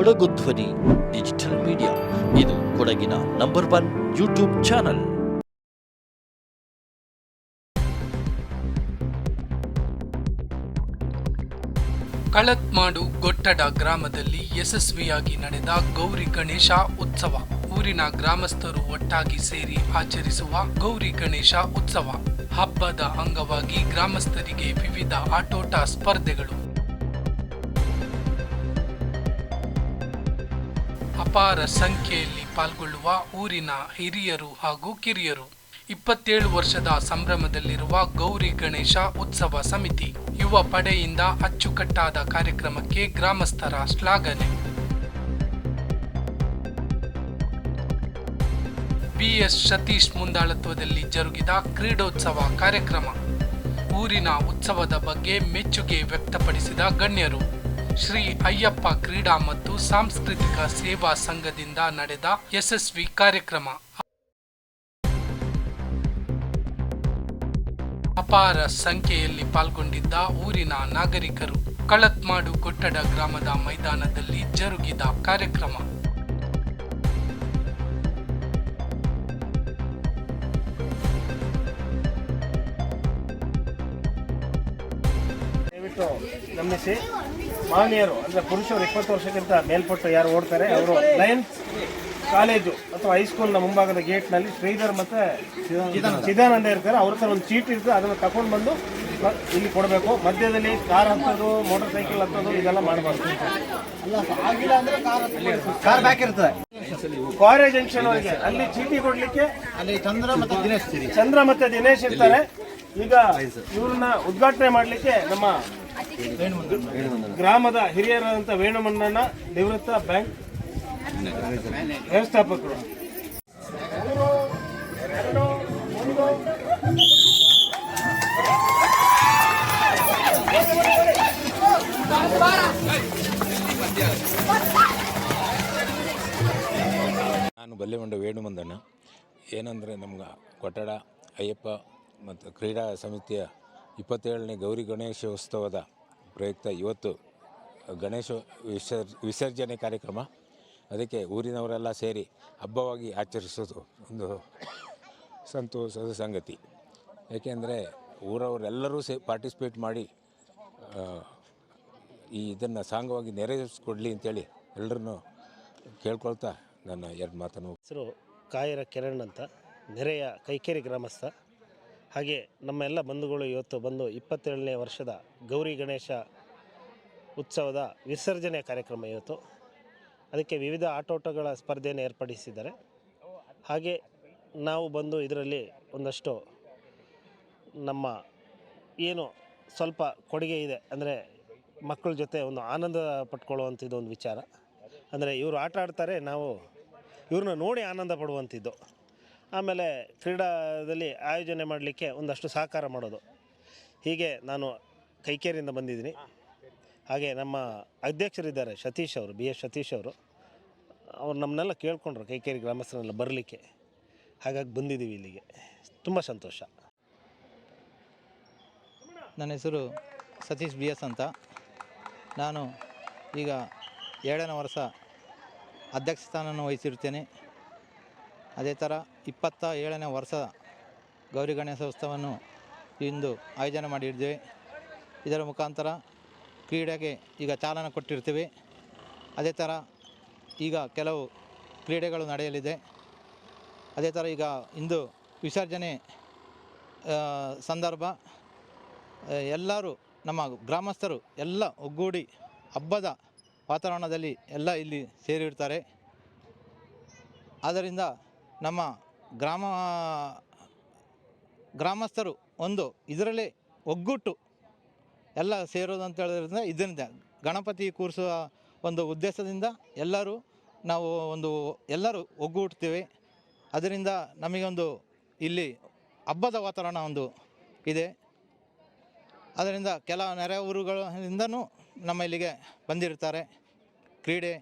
ಕೊಡಗು ಧ್ವನಿ, digital media. ಇದು ಕೊಡಗಿನ number one YouTube channel. Kalathmadu ಗೊಟ್ಟಡ ಗ್ರಾಮದಲ್ಲಿ ಯಶಸ್ವಿಯಾಗಿ ನಡೆದ ಗೌರಿ ಗಣೇಶ ಉತ್ಸವ. ಊರಿನ ಗ್ರಾಮಸ್ಥರು ಒಟ್ಟಾಗಿ ಸೇರಿ ಆಚರಿಸುವ ಗೌರಿ ಗಣೇಶ ಉತ್ಸವ. ಹಬ್ಬದ ಅಂಗವಾಗಿ ಗ್ರಾಮಸ್ಥರಿಗೆ ವಿವಿಧ ಆಟೋಟ ಸ್ಪರ್ಧೆಗಳು. ಅಪಾರ ಸಂಖ್ಯೆಯಲ್ಲಿ ಪಾಲ್ಗೊಳ್ಳುವ ಊರಿನ ಹಿರಿಯರು ಹಾಗೂ ಕಿರಿಯರು. ಇಪ್ಪತ್ತೇಳು ವರ್ಷದ ಸಂಭ್ರಮದಲ್ಲಿರುವ ಗೌರಿ ಗಣೇಶ ಉತ್ಸವ ಸಮಿತಿ ಯುವ ಪಡೆಯಿಂದ ಅಚ್ಚುಕಟ್ಟಾದ ಕಾರ್ಯಕ್ರಮಕ್ಕೆ ಗ್ರಾಮಸ್ಥರ ಶ್ಲಾಘನೆ. ಬಿಎಸ್ ಸತೀಶ್ ಮುಂದಾಳತ್ವದಲ್ಲಿ ಜರುಗಿದ ಕ್ರೀಡೋತ್ಸವ ಕಾರ್ಯಕ್ರಮ. ಊರಿನ ಉತ್ಸವದ ಬಗ್ಗೆ ಮೆಚ್ಚುಗೆ ವ್ಯಕ್ತಪಡಿಸಿದ ಗಣ್ಯರು. ಶ್ರೀ ಅಯ್ಯಪ್ಪ ಕ್ರೀಡಾ ಮತ್ತು ಸಾಂಸ್ಕೃತಿಕ ಸೇವಾ ಸಂಘದಿಂದ ನಡೆದ ಯಶಸ್ವಿ ಕಾರ್ಯಕ್ರಮ. ಅಪಾರ ಸಂಖ್ಯೆಯಲ್ಲಿ ಪಾಲ್ಗೊಂಡಿದ್ದ ಊರಿನ ನಾಗರಿಕರು ಕಳತ್ಮಾಡು ಕೊಟ್ಟಡ ಗ್ರಾಮದ ಮೈದಾನದಲ್ಲಿ ಜರುಗಿದ ಕಾರ್ಯಕ್ರಮ. ನಮಸ್ತೆ ಮಾನ್ಯರು ಅಂದ್ರೆ ಪುರುಷರು ಇಪ್ಪತ್ತು ವರ್ಷಕ್ಕಿಂತ ಮೇಲ್ಪಟ್ಟು ಯಾರು ಓಡ್ತಾರೆ ಅವರು ಲಯನ್ಸ್ ಕಾಲೇಜು ಅಥವಾ ಹೈಸ್ಕೂಲ್ನ ಮುಂಭಾಗದ ಗೇಟ್ನಲ್ಲಿ ಶ್ರೀಧರ್ ಮತ್ತೆ ಚಿದಾನಂದ. ಇರ್ತಾರೆ. ಅವ್ರ ಹತ್ರ ಒಂದು ಚೀಟ್ ಇರ್ತದೆ ಅದನ್ನು ತಗೊಂಡು ಬಂದು ಇಲ್ಲಿ ಕೊಡಬೇಕು. ಮಧ್ಯದಲ್ಲಿ ಕಾರ್ ಹತ್ತೋದು ಮೋಟರ್ ಸೈಕಲ್ ಹತ್ತೋದು ಇದೆಲ್ಲ ಮಾಡಬಾರ್ದು. ಕಾರ್ ಬ್ಯಾಕ್ ಇರ್ತದೆ. ಕ್ವಾರೆ ಜಂಕ್ಷನ್ ಅಲ್ಲಿ ಚೀಟಿ ಕೊಡ್ಲಿಕ್ಕೆ ಅಲ್ಲಿ ಚಂದ್ರ ಮತ್ತೆ ದಿನೇಶ್ ಚಂದ್ರ ಮತ್ತೆ ದಿನೇಶ್ ಇರ್ತಾರೆ. ಈಗ ಇವ್ರನ್ನ ಉದ್ಘಾಟನೆ ಮಾಡಲಿಕ್ಕೆ ನಮ್ಮ ಗ್ರಾಮದ ಹಿರಿಯರಾದಂಥ ವೇಣುಮಣ್ಣನ ನಿವೃತ್ತ ಬ್ಯಾಂಕ್ ವ್ಯವಸ್ಥಾಪಕರು. ನಾನು ಬಲ್ಲೆಮಂಡ ವೇಣುಮಂದಣ್ಣ. ಏನಂದರೆ ನಮ್ಗೆ ಕೊಟ್ಟಡ ಅಯ್ಯಪ್ಪ ಮತ್ತು ಕ್ರೀಡಾ ಸಮಿತಿಯ ಇಪ್ಪತ್ತೇಳನೇ ಗೌರಿ ಗಣೇಶೋತ್ಸವದ ಪ್ರಯುಕ್ತ ಇವತ್ತು ಗಣೇಶ ವಿಸರ್, ವಿಸರ್ಜನೆ ಕಾರ್ಯಕ್ರಮ. ಅದಕ್ಕೆ ಊರಿನವರೆಲ್ಲ ಸೇರಿ ಹಬ್ಬವಾಗಿ ಆಚರಿಸೋದು ಒಂದು ಸಂತೋಷದ ಸಂಗತಿ. ಏಕೆಂದರೆ ಊರವರೆಲ್ಲರೂ ಸೇ ಪಾರ್ಟಿಸಿಪೇಟ್ ಮಾಡಿ ಈ ಇದನ್ನು ಸಾಂಗವಾಗಿ ನೆರವೇರಿಸ್ಕೊಡ್ಲಿ ಅಂತೇಳಿ ಎಲ್ಲರನ್ನೂ ಕೇಳ್ಕೊಳ್ತಾ ನನ್ನ ಎರಡು ಮಾತನ್ನು ಹೆಸರು ಕಾಯರ ಕಿರಣ್ ಅಂತ ನೆರೆಯ ಕೈಕೇರಿ ಗ್ರಾಮಸ್ಥ ಹಾಗೆ ನಮ್ಮ ಎಲ್ಲ ಬಂಧುಗಳು ಇವತ್ತು ಬಂದು ಇಪ್ಪತ್ತೇಳನೇ ವರ್ಷದ ಗೌರಿ ಗಣೇಶ ಉತ್ಸವದ ವಿಸರ್ಜನೆ ಕಾರ್ಯಕ್ರಮ ಇವತ್ತು. ಅದಕ್ಕೆ ವಿವಿಧ ಆಟೋಟಗಳ ಸ್ಪರ್ಧೆಯನ್ನು ಏರ್ಪಡಿಸಿದ್ದಾರೆ. ಹಾಗೆ ನಾವು ಬಂದು ಇದರಲ್ಲಿ ಒಂದಷ್ಟು ನಮ್ಮ ಏನು ಸ್ವಲ್ಪ ಕೊಡುಗೆ ಇದೆ ಅಂದರೆ ಮಕ್ಕಳ ಜೊತೆ ಒಂದು ಆನಂದ ಪಟ್ಕೊಳ್ಳುವಂಥದ್ದು ಒಂದು ವಿಚಾರ. ಅಂದರೆ ಇವರು ಆಟ ಆಡ್ತಾರೆ, ನಾವು ಇವ್ರನ್ನ ನೋಡಿ ಆನಂದ ಪಡುವಂಥದ್ದು ಆಮೇಲೆ ಕ್ರೀಡಾದಲ್ಲಿ ಆಯೋಜನೆ ಮಾಡಲಿಕ್ಕೆ ಒಂದಷ್ಟು ಸಹಕಾರ ಮಾಡೋದು. ಹೀಗೆ ನಾನು ಕೈಕೇರಿಯಿಂದ ಬಂದಿದ್ದೀನಿ. ಹಾಗೆ ನಮ್ಮ ಅಧ್ಯಕ್ಷರಿದ್ದಾರೆ ಸತೀಶ್ ಅವರು, ಬಿ ಎಸ್ ಸತೀಶ್ ಅವರು. ಅವ್ರು ನಮ್ಮನ್ನೆಲ್ಲ ಕೇಳ್ಕೊಂಡ್ರು ಕೈಕೇರಿ ಗ್ರಾಮಸ್ಥರನ್ನೆಲ್ಲ ಬರಲಿಕ್ಕೆ. ಹಾಗಾಗಿ ಬಂದಿದ್ದೀವಿ ಇಲ್ಲಿಗೆ. ತುಂಬ ಸಂತೋಷ. ನನ್ನ ಹೆಸರು ಸತೀಶ್ ಬಿ ಎಸ್ ಅಂತ. ನಾನು ಈಗ ಏಳನೇ ವರ್ಷ ಅಧ್ಯಕ್ಷ ಸ್ಥಾನವನ್ನು ವಹಿಸಿರುತ್ತೇನೆ. ಅದೇ ಥರ ಇಪ್ಪತ್ತ ಏಳನೇ ವರ್ಷ ಗೌರಿ ಗಣೇಶೋತ್ಸವವನ್ನು ಇಂದು ಆಯೋಜನೆ ಮಾಡಿದ್ದೇವೆ. ಇದರ ಮುಖಾಂತರ ಕ್ರೀಡೆಗೆ ಈಗ ಚಾಲನೆ ಕೊಟ್ಟಿರ್ತೀವಿ. ಅದೇ ಥರ ಈಗ ಕೆಲವು ಕ್ರೀಡೆಗಳು ನಡೆಯಲಿದೆ. ಅದೇ ಥರ ಈಗ ಇಂದು ವಿಸರ್ಜನೆ ಸಂದರ್ಭ ಎಲ್ಲರೂ ನಮ್ಮ ಗ್ರಾಮಸ್ಥರು ಎಲ್ಲ ಒಗ್ಗೂಡಿ ಹಬ್ಬದ ವಾತಾವರಣದಲ್ಲಿ ಎಲ್ಲ ಇಲ್ಲಿ ಸೇರಿರ್ತಾರೆ. ಆದ್ದರಿಂದ ನಮ್ಮ ಗ್ರಾಮ, ಗ್ರಾಮಸ್ಥರು ಒಂದು ಇದರಲ್ಲಿ ಒಗ್ಗೂಟ್ಟು ಎಲ್ಲ ಸೇರೋದು ಅಂತ ಹೇಳೋದ್ರಿಂದ ಇದರಿಂದ ಗಣಪತಿ ಕೂರಿಸುವ ಒಂದು ಉದ್ದೇಶದಿಂದ ಎಲ್ಲರೂ ನಾವು ಒಂದು ಎಲ್ಲರೂ ಒಗ್ಗೂಡ್ತೀವಿ. ಅದರಿಂದ ನಮಗೊಂದು ಇಲ್ಲಿ ಹಬ್ಬದ ವಾತಾವರಣ ಒಂದು ಇದೆ. ಅದರಿಂದ ಕೆಲ ನೆರೆ ಊರುಗಳಿಂದನೂ ನಮ್ಮ ಇಲ್ಲಿಗೆ ಬಂದಿರ್ತಾರೆ. ಕ್ರೀಡೆ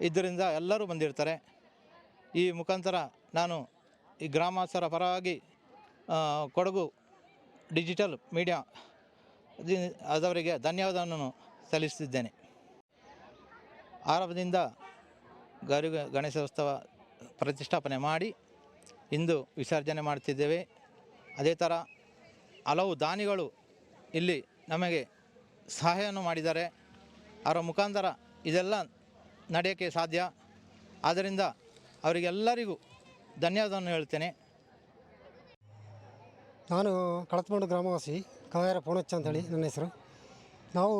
ಇದರಿಂದ ಎಲ್ಲರೂ ಬಂದಿರ್ತಾರೆ. ಈ ಮುಖಾಂತರ ನಾನು ಈ ಗ್ರಾಮಸ್ಥರ ಪರವಾಗಿ ಕೊಡಗು ಡಿಜಿಟಲ್ ಮೀಡಿಯಾ ಅದವರಿಗೆ ಧನ್ಯವಾದವನ್ನು ಸಲ್ಲಿಸುತ್ತಿದ್ದೇನೆ. ಆರಂಭದಿಂದ ಗರಿ ಗಣೇಶೋತ್ಸವ ಪ್ರತಿಷ್ಠಾಪನೆ ಮಾಡಿ ಇಂದು ವಿಸರ್ಜನೆ ಮಾಡ್ತಿದ್ದೇವೆ ಅದೇ ಥರ ಹಲವು ದಾನಿಗಳು ಇಲ್ಲಿ ನಮಗೆ ಸಹಾಯವನ್ನು ಮಾಡಿದ್ದಾರೆ. ಅವರ ಮುಖಾಂತರ ಇದೆಲ್ಲ ನಡೆಯೋಕ್ಕೆ ಸಾಧ್ಯ. ಆದ್ದರಿಂದ ಅವರಿಗೆಲ್ಲರಿಗೂ ಧನ್ಯವಾದವನ್ನು ಹೇಳ್ತೇನೆ. ನಾನು ಕಳತ್ಮಂಡು ಗ್ರಾಮವಾಸಿ ಕಾಯರ ಪೂಣಚ್ಚ ಅಂತೇಳಿ ನನ್ನ ಹೆಸರು. ನಾವು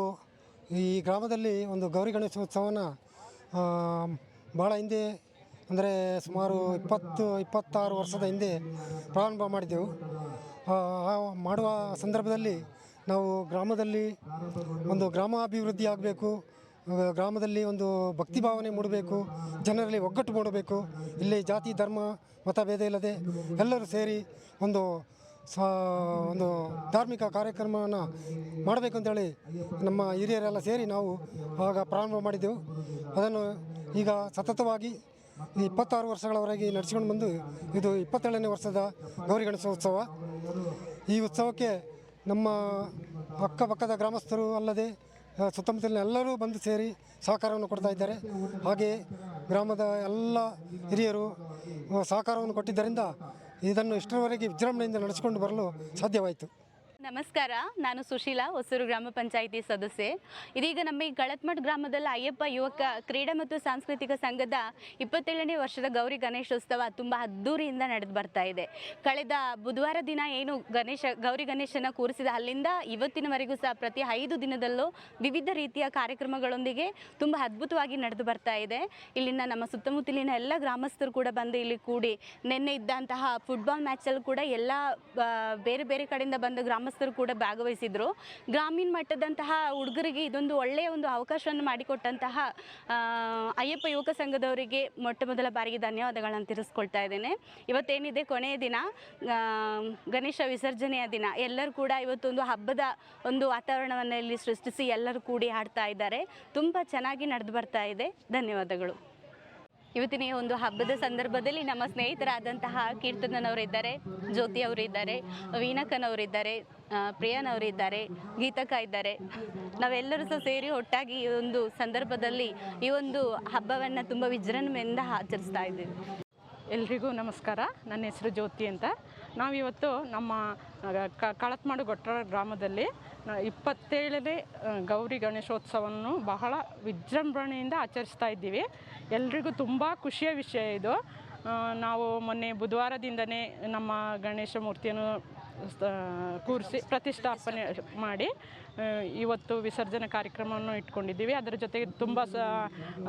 ಈ ಗ್ರಾಮದಲ್ಲಿ ಒಂದು ಗೌರಿ ಗಣೇಶೋತ್ಸವನ ಭಾಳ ಹಿಂದೆ, ಅಂದರೆ ಸುಮಾರು ಇಪ್ಪತ್ತು, ಇಪ್ಪತ್ತಾರು ವರ್ಷದ ಹಿಂದೆ ಪ್ರಾರಂಭ ಮಾಡಿದ್ದೆವು. ಮಾಡುವ ಸಂದರ್ಭದಲ್ಲಿ ನಾವು ಗ್ರಾಮದಲ್ಲಿ ಒಂದು ಗ್ರಾಮಾಭಿವೃದ್ಧಿ ಆಗಬೇಕು ಗ್ರಾಮದಲ್ಲಿ ಒಂದು ಭಕ್ತಿ ಭಾವನೆ ಮೂಡಬೇಕು, ಜನರಲ್ಲಿ ಒಗ್ಗಟ್ಟು ಮೂಡಬೇಕು. ಇಲ್ಲಿ ಜಾತಿ, ಧರ್ಮ ಮತಭೇದ ಇಲ್ಲದೆ ಎಲ್ಲರೂ ಸೇರಿ ಒಂದು ಸ, ಒಂದು ಧಾರ್ಮಿಕ ಕಾರ್ಯಕ್ರಮವನ್ನು ಮಾಡಬೇಕು ಅಂತೇಳಿ ನಮ್ಮ ಹಿರಿಯರೆಲ್ಲ ಸೇರಿ ನಾವು ಆಗ ಪ್ರಾರಂಭ ಮಾಡಿದ್ದೆವು. ಅದನ್ನು ಈಗ ಸತತವಾಗಿ ಇಪ್ಪತ್ತಾರು ವರ್ಷಗಳವರೆಗೆ ನಡೆಸಿಕೊಂಡು ಬಂದು ಇದು ಇಪ್ಪತ್ತೇಳನೇ ವರ್ಷದ ಗೌರಿ ಗಣೇಶ ಉತ್ಸವ. ಈ ಉತ್ಸವಕ್ಕೆ ನಮ್ಮ ಅಕ್ಕಪಕ್ಕದ ಗ್ರಾಮಸ್ಥರು ಅಲ್ಲದೆ ಸುತ್ತಮುತ್ತಲಿನ ಎಲ್ಲರೂ ಬಂದು ಸೇರಿ ಸಹಕಾರವನ್ನು ಕೊಡ್ತಾ ಇದ್ದಾರೆ. ಹಾಗೆ ಗ್ರಾಮದ ಎಲ್ಲ ಹಿರಿಯರು ಸಹಕಾರವನ್ನು ಕೊಟ್ಟಿದ್ದರಿಂದ ಇದನ್ನು ಇಷ್ಟರವರೆಗೆ ವಿಜೃಂಭಣೆಯಿಂದ ನಡೆಸಿಕೊಂಡು ಬರಲು ಸಾಧ್ಯವಾಯಿತು. ನಮಸ್ಕಾರ, ನಾನು ಸುಶೀಲಾ, ಹೊಸೂರು ಗ್ರಾಮ ಪಂಚಾಯಿತಿ ಸದಸ್ಯೆ. ಇದೀಗ ನಮ್ಮ ಈ ಗಳತ್ಮಠ್ ಗ್ರಾಮದಲ್ಲಿ ಅಯ್ಯಪ್ಪ ಯುವಕ ಕ್ರೀಡಾ ಮತ್ತು ಸಾಂಸ್ಕೃತಿಕ ಸಂಘದ ಇಪ್ಪತ್ತೇಳನೇ ವರ್ಷದ ಗೌರಿ ಗಣೇಶೋತ್ಸವ ತುಂಬ ಅದ್ದೂರಿಯಿಂದ ನಡೆದು ಬರ್ತಾ ಇದೆ. ಕಳೆದ ಬುಧವಾರ ದಿನ ಏನು ಗಣೇಶ, ಗೌರಿ ಗಣೇಶನ ಕೂರಿಸಿದ ಅಲ್ಲಿಂದ ಇವತ್ತಿನವರೆಗೂ ಸಹ ಪ್ರತಿ ಐದು ದಿನದಲ್ಲೂ ವಿವಿಧ ರೀತಿಯ ಕಾರ್ಯಕ್ರಮಗಳೊಂದಿಗೆ ತುಂಬ ಅದ್ಭುತವಾಗಿ ನಡೆದು ಬರ್ತಾ ಇದೆ. ಇಲ್ಲಿನ ನಮ್ಮ ಸುತ್ತಮುತ್ತಲಿನ ಎಲ್ಲ ಗ್ರಾಮಸ್ಥರು ಕೂಡ ಬಂದು ಇಲ್ಲಿ ಕೂಡಿ, ನಿನ್ನೆ ಇದ್ದಂತಹ ಫುಟ್ಬಾಲ್ ಮ್ಯಾಚಲ್ಲಿ ಕೂಡ ಎಲ್ಲ ಬೇರೆ ಬೇರೆ ಕಡೆಯಿಂದ ಬಂದ ಗ್ರಾಮಸ್ಥರು ಕೂಡ ಭಾಗವಹಿಸಿದ್ರು. ಗ್ರಾಮೀಣ ಮಟ್ಟದಂತಹ ಹುಡುಗರಿಗೆ ಇದೊಂದು ಒಳ್ಳೆಯ ಒಂದು ಅವಕಾಶವನ್ನು ಮಾಡಿಕೊಟ್ಟಂತಹ ಅಯ್ಯಪ್ಪ ಯುವಕ ಸಂಘದವರಿಗೆ ಮೊಟ್ಟ ಮೊದಲ ಬಾರಿಗೆ ಧನ್ಯವಾದಗಳನ್ನು ತಿಳಿಸ್ಕೊಳ್ತಾ ಇದ್ದೇನೆ. ಇವತ್ತೇನಿದೆ ಕೊನೆಯ ದಿನ? ಗಣೇಶ ವಿಸರ್ಜನೆಯ ದಿನ. ಎಲ್ಲರೂ ಕೂಡ ಇವತ್ತೊಂದು ಹಬ್ಬದ ಒಂದು ವಾತಾವರಣವನ್ನು ಇಲ್ಲಿ ಸೃಷ್ಟಿಸಿ ಎಲ್ಲರೂ ಕೂಡಿ ಹಾಡ್ತಾ ಇದ್ದಾರೆ. ತುಂಬ ಚೆನ್ನಾಗಿ ನಡೆದು ಬರ್ತಾ ಇದೆ. ಧನ್ಯವಾದಗಳು. ಇವತ್ತಿನ ಈ ಒಂದು ಹಬ್ಬದ ಸಂದರ್ಭದಲ್ಲಿ ನಮ್ಮ ಸ್ನೇಹಿತರಾದಂತಹ ಕೀರ್ತನನ್ ಅವರಿದ್ದಾರೆ, ಜ್ಯೋತಿ ಅವರಿದ್ದಾರೆ, ವೀಣಕನ್ ಅವರಿದ್ದಾರೆ ಪ್ರಿಯನ್ ಅವರಿದ್ದಾರೆ, ಗೀತಕ ಇದ್ದಾರೆ. ನಾವೆಲ್ಲರೂ ಸಹ ಸೇರಿ ಒಟ್ಟಾಗಿ ಈ ಒಂದು ಸಂದರ್ಭದಲ್ಲಿ ಈ ಒಂದು ಹಬ್ಬವನ್ನು ತುಂಬ ವಿಜೃಂಭಣೆಯಿಂದ ಆಚರಿಸ್ತಾ ಇದ್ದೀವಿ. ಎಲ್ರಿಗೂ ನಮಸ್ಕಾರ. ನನ್ನ ಹೆಸರು ಜ್ಯೋತಿ ಅಂತ. ನಾವಿವತ್ತು ನಮ್ಮ ಕಳತ್ಮಾಡು ಗೊಟ್ರ ಗ್ರಾಮದಲ್ಲಿ ಇಪ್ಪತ್ತೇಳನೇ ಗೌರಿ ಗಣೇಶೋತ್ಸವವನ್ನು ಬಹಳ ವಿಜೃಂಭಣೆಯಿಂದ ಆಚರಿಸ್ತಾ ಇದ್ದೀವಿ. ಎಲ್ರಿಗೂ ತುಂಬ ಖುಷಿಯ ವಿಷಯ ಇದು. ನಾವು ಮೊನ್ನೆ ಬುಧವಾರದಿಂದನೇ ನಮ್ಮ ಗಣೇಶ ಮೂರ್ತಿಯನ್ನು ಕೂರಿಸಿ ಪ್ರತಿಷ್ಠಾಪನೆ ಮಾಡಿ ಇವತ್ತು ವಿಸರ್ಜನೆ ಕಾರ್ಯಕ್ರಮವನ್ನು ಇಟ್ಕೊಂಡಿದ್ದೀವಿ. ಅದರ ಜೊತೆಗೆ ತುಂಬ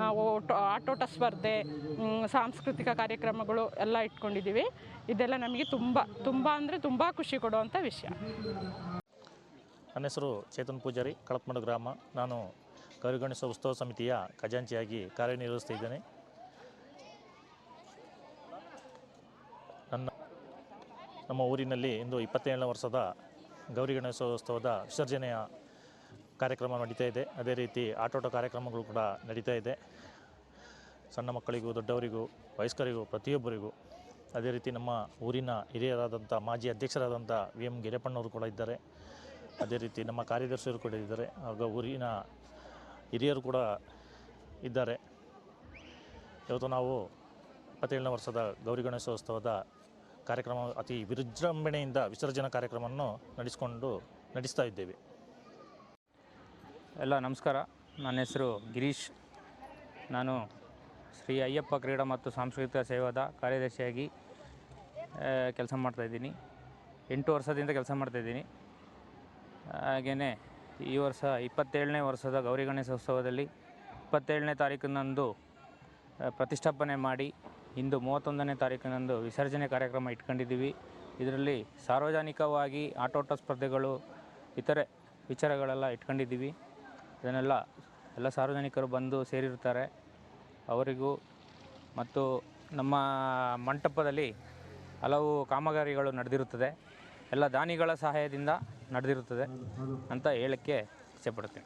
ಓಟ- ಆಟೋಟ ಸ್ಪರ್ಧೆ ಸಾಂಸ್ಕೃತಿಕ ಕಾರ್ಯಕ್ರಮಗಳು ಎಲ್ಲ ಇಟ್ಕೊಂಡಿದ್ದೀವಿ. ಇದೆಲ್ಲ ನಮಗೆ ತುಂಬ ತುಂಬ ಅಂದರೆ ತುಂಬ ಖುಷಿ ಕೊಡುವಂಥ ವಿಷಯ. ನನ್ನ ಹೆಸರು ಚೇತನ್ ಪೂಜಾರಿ ಕಳತ್ಮಡು ಗ್ರಾಮ. ನಾನು ಕರುಗಣಿಸುವ ಉತ್ಸವ ಸಮಿತಿಯ ಖಜಾಂಚಿಯಾಗಿ ಕಾರ್ಯನಿರ್ವಹಿಸ್ತಿದ್ದೇನೆ ನಮ್ಮ ಊರಿನಲ್ಲಿ ಇಂದು ಇಪ್ಪತ್ತೇಳನೇ ವರ್ಷದ ಗೌರಿ ಗಣೇಶೋತ್ಸವದ ವಿಸರ್ಜನೆಯ ಕಾರ್ಯಕ್ರಮ ನಡೀತಾ ಇದೆ. ಅದೇ ರೀತಿ ಆಟೋಟ ಕಾರ್ಯಕ್ರಮಗಳು ಕೂಡ ನಡೀತಾ ಇದೆ. ಸಣ್ಣ ಮಕ್ಕಳಿಗೂ, ದೊಡ್ಡವರಿಗೂ, ವಯಸ್ಕರಿಗೂ, ಪ್ರತಿಯೊಬ್ಬರಿಗೂ ಅದೇ ರೀತಿ ನಮ್ಮ ಊರಿನ ಹಿರಿಯರಾದಂಥ ಮಾಜಿ ಅಧ್ಯಕ್ಷರಾದಂಥ ವಿ ಎಂ ಗಿರೇಪಣ್ಣವರು ಕೂಡ ಇದ್ದಾರೆ. ಅದೇ ರೀತಿ ನಮ್ಮ ಕಾರ್ಯದರ್ಶಿಯರು ಕೂಡ ಇದ್ದಾರೆ. ಹಾಗೂ ಊರಿನ ಹಿರಿಯರು ಕೂಡ ಇದ್ದಾರೆ. ಇವತ್ತು ನಾವು ಇಪ್ಪತ್ತೇಳನೇ ವರ್ಷದ ಗೌರಿ ಗಣೇಶೋತ್ಸವದ ಕಾರ್ಯಕ್ರಮ, ಅತಿ ವಿಜೃಂಭಣೆಯಿಂದ ವಿಸರ್ಜನಾ ಕಾರ್ಯಕ್ರಮವನ್ನು ನಡೆಸಿಕೊಂಡು, ನಡೆಸ್ತಾ ಇದ್ದೇವೆ. ಎಲ್ಲ ನಮಸ್ಕಾರ. ನನ್ನ ಹೆಸರು ಗಿರೀಶ್. ನಾನು ಶ್ರೀ ಅಯ್ಯಪ್ಪ ಕ್ರೀಡಾ ಮತ್ತು ಸಾಂಸ್ಕೃತಿಕ ಸೇವಾದ ಕಾರ್ಯದರ್ಶಿಯಾಗಿ ಕೆಲಸ ಮಾಡ್ತಾಯಿದ್ದೀನಿ ಎಂಟು ವರ್ಷದಿಂದ ಕೆಲಸ ಮಾಡ್ತಾಯಿದ್ದೀನಿ ಹಾಗೆಯೇ ಈ ವರ್ಷ ಇಪ್ಪತ್ತೇಳನೇ ವರ್ಷದ ಗೌರಿ ಗಣೇಶೋತ್ಸವದಲ್ಲಿ ಇಪ್ಪತ್ತೇಳನೇ ತಾರೀಕಿನಂದು ಪ್ರತಿಷ್ಠಾಪನೆ ಮಾಡಿ ಇಂದು ಮೂವತ್ತೊಂದನೇ ತಾರೀಕಿನಂದು ವಿಸರ್ಜನೆ ಕಾರ್ಯಕ್ರಮ ಇಟ್ಕೊಂಡಿದ್ದೀವಿ. ಇದರಲ್ಲಿ ಸಾರ್ವಜನಿಕವಾಗಿ ಆಟೋಟ ಸ್ಪರ್ಧೆಗಳು, ಇತರೆ ವಿಚಾರಗಳೆಲ್ಲ ಇಟ್ಕೊಂಡಿದ್ದೀವಿ. ಇದನ್ನೆಲ್ಲ ಎಲ್ಲ ಸಾರ್ವಜನಿಕರು ಬಂದು ಸೇರಿರ್ತಾರೆ ಅವರಿಗೂ ಮತ್ತು ನಮ್ಮ ಮಂಟಪದಲ್ಲಿ ಹಲವು ಕಾಮಗಾರಿಗಳು ನಡೆದಿರುತ್ತದೆ. ಎಲ್ಲ ದಾನಿಗಳ ಸಹಾಯದಿಂದ ನಡೆದಿರುತ್ತದೆ ಅಂತ ಹೇಳಕ್ಕೆ ಇಚ್ಛೆಪಡ್ತೀನಿ